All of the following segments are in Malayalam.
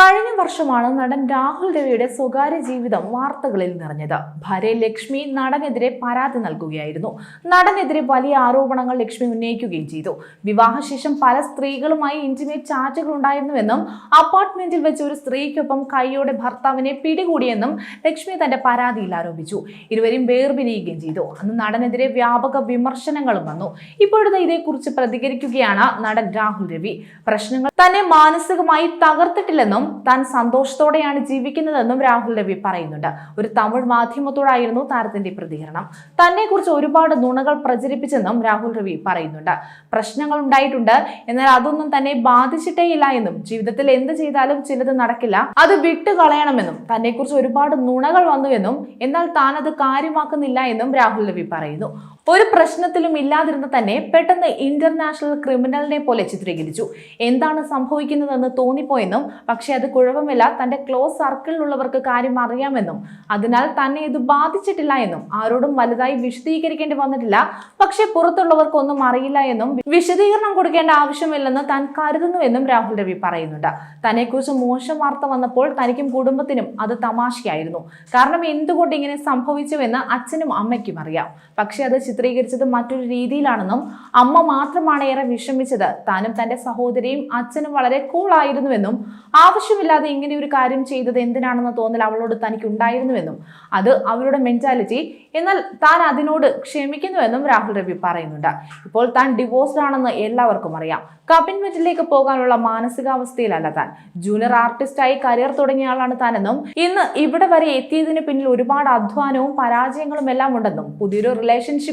കഴിഞ്ഞ വർഷമാണ് നടൻ രാഹുൽ രവിയുടെ സ്വകാര്യ ജീവിതം വാർത്തകളിൽ നിറഞ്ഞത്. ഭാര്യ ലക്ഷ്മി നടനെതിരെ പരാതി നൽകുകയായിരുന്നു. നടനെതിരെ വലിയ ആരോപണങ്ങൾ ലക്ഷ്മി ഉന്നയിക്കുകയും ചെയ്തു. വിവാഹശേഷം പല സ്ത്രീകളുമായി ഇന്റിമേറ്റ് ചാറ്റുകൾ ഉണ്ടായിരുന്നുവെന്നും അപ്പാർട്ട്മെന്റിൽ വെച്ച് ഒരു സ്ത്രീക്കൊപ്പം കൈയോടെ ഭർത്താവിനെ പിടികൂടിയെന്നും ലക്ഷ്മി തന്റെ പരാതിയിൽ ആരോപിച്ചു. ഇരുവരും വേർപിരിയുകയും ചെയ്തു. അന്ന് നടനെതിരെ വ്യാപക വിമർശനങ്ങളും വന്നു. ഇപ്പോഴത്തെ ഇതേക്കുറിച്ച് പ്രതികരിക്കുകയാണ് നടൻ രാഹുൽ രവി. പ്രശ്നങ്ങൾ തന്നെ മാനസികമായി തകർത്തിട്ടില്ലെന്നും താൻ സന്തോഷത്തോടെയാണ് ജീവിക്കുന്നതെന്നും രാഹുൽ രവി പറയുന്നുണ്ട്. ഒരു തമിഴ് മാധ്യമത്തോടായിരുന്നു താരത്തിന്റെ പ്രതികരണം. തന്നെ കുറിച്ച് ഒരുപാട് നുണകൾ പ്രചരിപ്പിച്ചെന്നും രാഹുൽ രവി പറയുന്നുണ്ട്. പ്രശ്നങ്ങൾ ഉണ്ടായിട്ടുണ്ട് എന്നാൽ അതൊന്നും തന്നെ ബാധിച്ചിട്ടേ ഇല്ല എന്നും ജീവിതത്തിൽ എന്ത് ചെയ്താലും ചിലത് നടക്കില്ല അത് വിട്ടുകളയണമെന്നും തന്നെ കുറിച്ച് ഒരുപാട് നുണകൾ വന്നുവെന്നും എന്നാൽ താൻ അത് കാര്യമാക്കുന്നില്ല എന്നും രാഹുൽ രവി പറയുന്നു. ഒരു പ്രശ്നത്തിലും ഇല്ലാതിരുന്ന തന്നെ പെട്ടെന്ന് ഇന്റർനാഷണൽ ക്രിമിനലിനെ പോലെ ചിത്രീകരിച്ചു. എന്താണ് സംഭവിക്കുന്നതെന്ന് തോന്നിപ്പോയെന്നും പക്ഷേ അത് കുഴപ്പമില്ല. തന്റെ ക്ലോസ് സർക്കിളിലുള്ളവർക്ക് കാര്യം അറിയാമെന്നും അതിനാൽ തന്നെ ഇത് ബാധിച്ചിട്ടില്ല എന്നും ആരോടും വലുതായി വിശദീകരിക്കേണ്ടി വന്നിട്ടില്ല. പക്ഷേ പുറത്തുള്ളവർക്കൊന്നും അറിയില്ല എന്നും വിശദീകരണം കൊടുക്കേണ്ട ആവശ്യമില്ലെന്ന് താൻ കരുതുന്നുവെന്നും രാഹുൽ രവി പറയുന്നുണ്ട്. തന്നെക്കുറിച്ച് മോശം വാർത്ത വന്നപ്പോൾ തനിക്കും കുടുംബത്തിനും അത് തമാശയായിരുന്നു. കാരണം എന്തുകൊണ്ട് ഇങ്ങനെ സംഭവിച്ചുവെന്ന് അച്ഛനും അമ്മയ്ക്കും അറിയാം. പക്ഷേ അത് ചിത്രീകരിച്ചത് മറ്റൊരു രീതിയിലാണെന്നും അമ്മ മാത്രമാണ് ഏറെ വിഷമിച്ചത്. താനും തന്റെ സഹോദരിയും അച്ഛനും വളരെ കൂളായിരുന്നുവെന്നും ആവശ്യമില്ലാതെ ഇങ്ങനെ ഒരു കാര്യം ചെയ്തത് എന്തിനാണെന്ന തോന്നൽ അവളോട് തനിക്ക് ഉണ്ടായിരുന്നുവെന്നും അത് അവരുടെ മെന്റാലിറ്റി എന്നാൽ താൻ അതിനോട് ക്ഷമിക്കുന്നുവെന്നും രാഹുൽ രവി പറയുന്നുണ്ട്. ഇപ്പോൾ താൻ ഡിവോഴ്സ്ഡ് ആണെന്ന് എല്ലാവർക്കും അറിയാം. കമ്മിറ്റ്മെന്റിലേക്ക് പോകാനുള്ള മാനസികാവസ്ഥയിലല്ല താൻ. ജൂനിയർ ആർട്ടിസ്റ്റായി കരിയർ തുടങ്ങിയ ആളാണ് താനെന്നും ഇന്ന് ഇവിടെ വരെ എത്തിയതിന് പിന്നിൽ ഒരുപാട് അധ്വാനവും പരാജയങ്ങളും എല്ലാം ഉണ്ടെന്നും പുതിയൊരു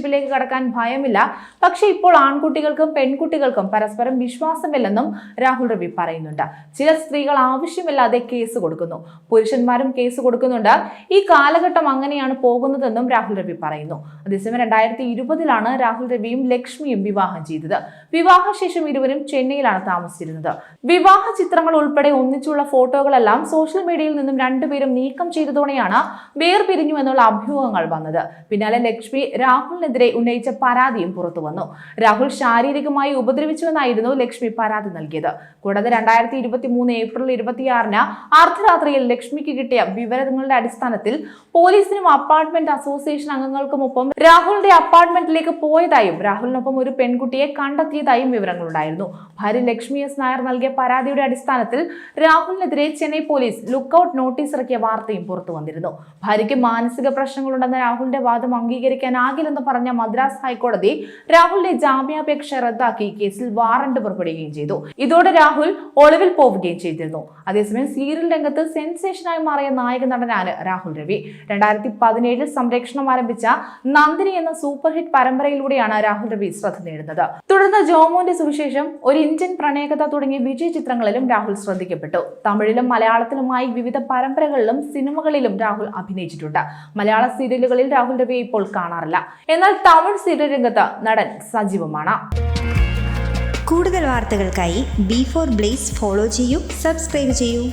റിലേഷൻഷിപ്പിലേക്ക് കടക്കാൻ ഭയമില്ല. പക്ഷേ ഇപ്പോൾ ആൺകുട്ടികൾക്കും പെൺകുട്ടികൾക്കും പരസ്പരം വിശ്വാസമില്ലെന്നും രാഹുൽ രവി പറയുന്നുണ്ട്. ചില സ്ത്രീകൾ ആവശ്യമില്ലാതെ കേസ് കൊടുക്കുന്നു. പുരുഷന്മാരും കേസ് കൊടുക്കുന്നുണ്ട്. ഈ കാലഘട്ടം അങ്ങനെയാണ് പോകുന്നതെന്നും രാഹുൽ രവി പറയുന്നു. അതേസമയം രണ്ടായിരത്തി ഇരുപതിലാണ് രാഹുൽ രവിയും ലക്ഷ്മിയും വിവാഹം ചെയ്തത്. വിവാഹശേഷം ഇരുവരും ചെന്നൈയിലാണ് താമസിച്ചിരുന്നത്. വിവാഹ ചിത്രങ്ങൾ ഉൾപ്പെടെ ഒന്നിച്ചുള്ള ഫോട്ടോകളെല്ലാം സോഷ്യൽ മീഡിയയിൽ നിന്നും രണ്ടുപേരും നീക്കം ചെയ്തതോടെയാണ് വേർപിരിഞ്ഞു എന്നുള്ള അഭ്യൂഹങ്ങൾ വന്നത്. പിന്നാലെ ലക്ഷ്മി രാഹുലിനെതിരെ ഉന്നയിച്ച പരാതിയും പുറത്തു വന്നു. രാഹുൽ ശാരീരികമായി ഉപദ്രവിച്ചുവെന്നായിരുന്നു ലക്ഷ്മി പരാതി നൽകിയത്. കൂടാതെ രണ്ടായിരത്തി ഇരുപത്തി മൂന്ന് ഏപ്രിൽ ഇരുപത്തിയാറിന് അർദ്ധരാത്രിയിൽ ലക്ഷ്മിക്ക് കിട്ടിയ വിവരങ്ങളുടെ അടിസ്ഥാനത്തിൽ പോലീസിനും അപ്പാർട്ട്മെന്റ് അസോസിയേഷൻ അംഗങ്ങൾക്കുമൊപ്പം രാഹുലിന്റെ അപ്പാർട്ട്മെന്റിലേക്ക് പോയതായും രാഹുലിനൊപ്പം ഒരു പെൺകുട്ടിയെ കണ്ടെത്തിയതായും വിവരങ്ങളുണ്ടായിരുന്നു. ഭാര്യ ലക്ഷ്മി എസ് നായർ നൽകിയ പരാതിയുടെ അടിസ്ഥാനത്തിൽ രാഹുലിനെതിരെ ചെന്നൈ പോലീസ് ലുക്കൌട്ട് നോട്ടീസ് ഇറക്കിയ വാർത്തയും പുറത്തു വന്നിരുന്നു. ഭാര്യയ്ക്ക് മാനസിക പ്രശ്നങ്ങളുണ്ടെന്ന രാഹുലിന്റെ വാദം അംഗീകരിക്കാനാകില്ലെന്ന് പറഞ്ഞ മദ്രാസ് ഹൈക്കോടതി രാഹുലിന്റെ ജാമ്യാപേക്ഷ റദ്ദാക്കി കേസിൽ വാറണ്ട് പുറപ്പെടുകയും ചെയ്തു. ഇതോടെ രാഹുൽ ഒളിവിൽ പോവുകയും ചെയ്തിരുന്നു. അതേസമയം സീരിയൽ രംഗത്ത് സെൻസേഷനായി മാറിയ നായക നടനാണ് രാഹുൽ രവി. രണ്ടായിരത്തി പതിനേഴിൽ സംരക്ഷണം ആരംഭിച്ച നന്ദിനി എന്ന സൂപ്പർ ഹിറ്റ് പരമ്പരയിലൂടെയാണ് രാഹുൽ രവി ശ്രദ്ധ നേടുന്നത്. തുടർന്ന് ജോമോന്റെ സുവിശേഷം ഒരു ഇന്ത്യൻ പ്രണയകഥ തുടങ്ങിയ വിജയ ചിത്രങ്ങളിലും രാഹുൽ ശ്രദ്ധിക്കപ്പെട്ടു. തമിഴിലും മലയാളത്തിലുമായി വിവിധ പരമ്പരകളിലും സിനിമകളിലും രാഹുൽ അഭിനയിച്ചിട്ടുണ്ട്. മലയാള സീരിയലുകളിൽ രാഹുൽ രവിയെ ഇപ്പോൾ കാണാറില്ല. എന്നാൽ തമിഴ് സീരിയൽ രംഗത്ത് നടൻ സജീവമാണ്. കൂടുതൽ വാർത്തകൾക്കായി ബി ഫോർ ബ്ലേസ് ഫോളോ ചെയ്യൂ സബ്സ്ക്രൈബ് ചെയ്യൂ.